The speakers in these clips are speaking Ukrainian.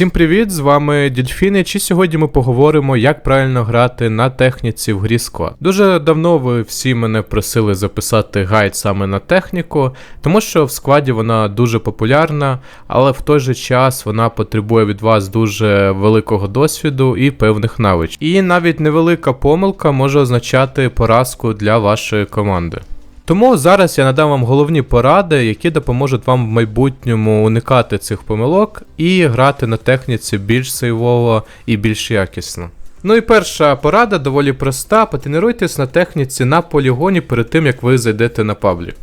Всім привіт! З вами Дільфінич, і сьогодні ми поговоримо, як правильно грати на техніці в грі склад. Дуже давно ви всі мене просили записати гайд саме на техніку, тому що в складі вона дуже популярна, але в той же час вона потребує від вас дуже великого досвіду і певних навичок. І навіть невелика помилка може означати поразку для вашої команди. Тому зараз я надам вам головні поради, які допоможуть вам в майбутньому уникати цих помилок і грати на техніці більш сейвово і більш якісно. Ну і перша порада доволі проста: потренуйтесь на техніці на полігоні перед тим, як ви зайдете на паблік.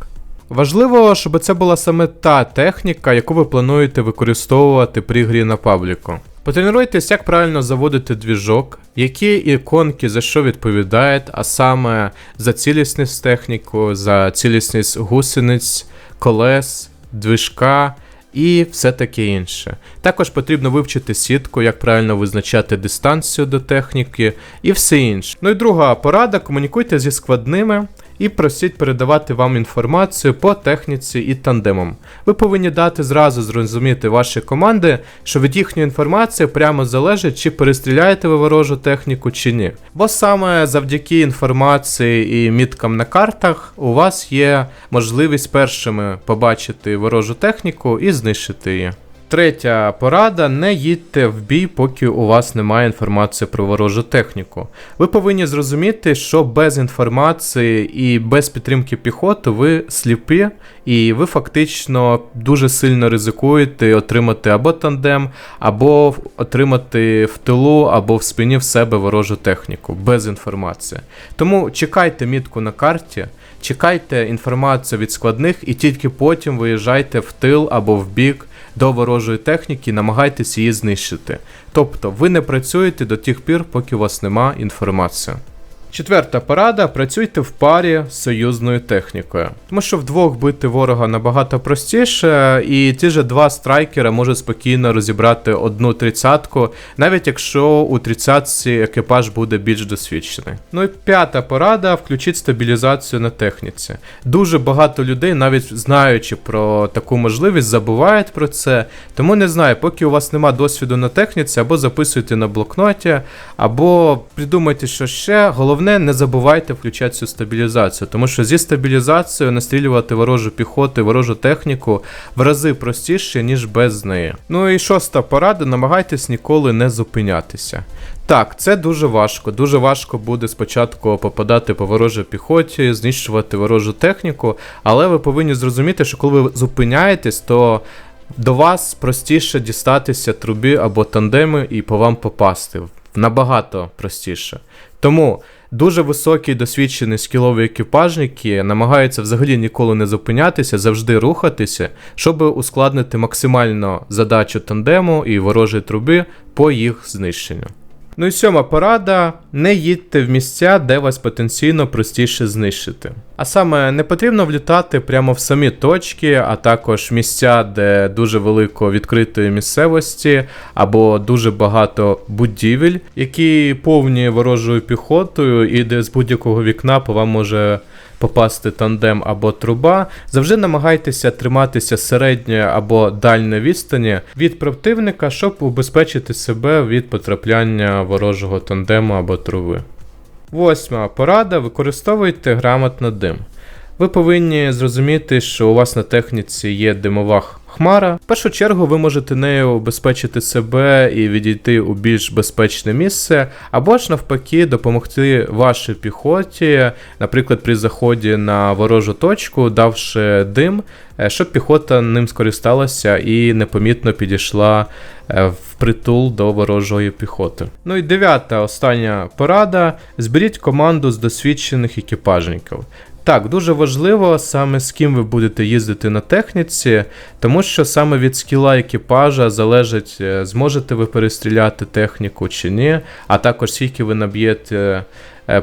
Важливо, щоб це була саме та техніка, яку ви плануєте використовувати при грі на пабліку. Потренуйтесь, як правильно заводити двіжок, які іконки за що відповідають, а саме за цілісність техніку, за цілісність гусениць, колес, движка і все таке інше. Також потрібно вивчити сітку, як правильно визначати дистанцію до техніки і все інше. Ну і друга порада: комунікуйте зі складними і просіть передавати вам інформацію по техніці і тандемам. Ви повинні дати зразу зрозуміти ваші команди, що від їхньої інформації прямо залежить, чи перестріляєте ви ворожу техніку чи ні. Бо саме завдяки інформації і міткам на картах у вас є можливість першими побачити ворожу техніку і знищити її. Третя порада: не їдьте в бій, поки у вас немає інформації про ворожу техніку. Ви повинні зрозуміти, що без інформації і без підтримки піхоти ви сліпі, і ви фактично дуже сильно ризикуєте отримати або тандем, або отримати в тилу, або в спині в себе ворожу техніку без інформації. Тому чекайте мітку на карті. Чекайте інформацію від складних і тільки потім виїжджайте в тил або в бік до ворожої техніки, намагайтесь її знищити. Тобто ви не працюєте до тих пір, поки у вас нема інформації. Четверта порада: працюйте в парі з союзною технікою. Тому що вдвох бити ворога набагато простіше, і ті ж два страйкера можуть спокійно розібрати одну тридцятку, навіть якщо у тридцятці екіпаж буде більш досвідчений. Ну і п'ята порада: включіть стабілізацію на техніці. Дуже багато людей, навіть знаючи про таку можливість, забувають про це. Тому не знаю, поки у вас нема досвіду на техніці, або записуйте на блокноті, або придумайте, що ще. Головне головне, не забувайте включати цю стабілізацію, тому що зі стабілізацією настрілювати ворожу піхоту ворожу техніку в рази простіше, ніж без неї. Ну і шоста порада: намагайтесь ніколи не зупинятися. Так, це дуже важко. Дуже важко буде спочатку попадати по ворожій піхоті, знищувати ворожу техніку, але ви повинні зрозуміти, що коли ви зупиняєтесь, то до вас простіше дістатися трубі або тандеми і по вам попасти. Набагато простіше. Тому дуже високі досвідчені скілові екіпажники намагаються взагалі ніколи не зупинятися, завжди рухатися, щоб ускладнити максимально задачу тандему і ворожої труби по їх знищенню. Ну і сьома порада: не їдьте в місця, де вас потенційно простіше знищити. А саме не потрібно влітати прямо в самі точки, а також місця, де дуже велико відкритої місцевості, або дуже багато будівель, які повні ворожою піхотою, і де з будь-якого вікна по вам може попасти тандем або труба, завжди намагайтеся триматися середньої або дальньої відстані від противника, щоб убезпечити себе від потрапляння ворожого тандему або труби. Восьма порада: використовуйте грамотно дим. Ви повинні зрозуміти, що у вас на техніці є димова хмара. В першу чергу ви можете нею обезпечити себе і відійти у більш безпечне місце, або ж навпаки допомогти вашій піхоті, наприклад, при заході на ворожу точку, давши дим, е, щоб піхота ним скористалася і непомітно підійшла е, в притул до ворожої піхоти. Ну і дев'ята остання порада: зберіть команду з досвідчених екіпажників. Так, дуже важливо саме з ким ви будете їздити на техніці, тому що саме від скіла екіпажа залежить, е, зможете ви перестріляти техніку чи ні, а також скільки ви наб'єте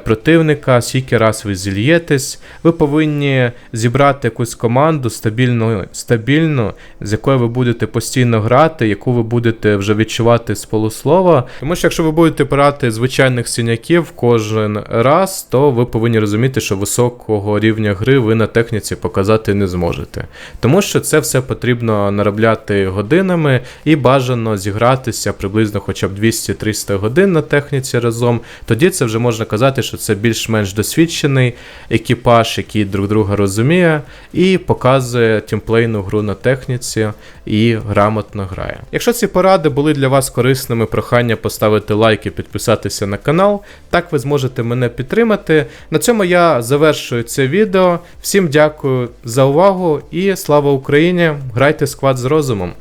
противника, скільки раз ви зільєтесь. Ви повинні зібрати якусь команду стабільну, стабільну, з якою ви будете постійно грати, яку ви будете вже відчувати з полуслова. Тому що якщо ви будете брати звичайних синяків кожен раз, то ви повинні розуміти, що високого рівня гри ви на техніці показати не зможете. Тому що це все потрібно наробляти годинами і бажано зігратися приблизно хоча б 200-300 годин на техніці разом. Тоді це вже можна казати, що це більш-менш досвідчений екіпаж, який друг друга розуміє, і показує тімплейну гру на техніці і грамотно грає. Якщо ці поради були для вас корисними, прохання поставити лайк і підписатися на канал. Так ви зможете мене підтримати. На цьому я завершую це відео. Всім дякую за увагу і слава Україні! Грайте сквад з розумом!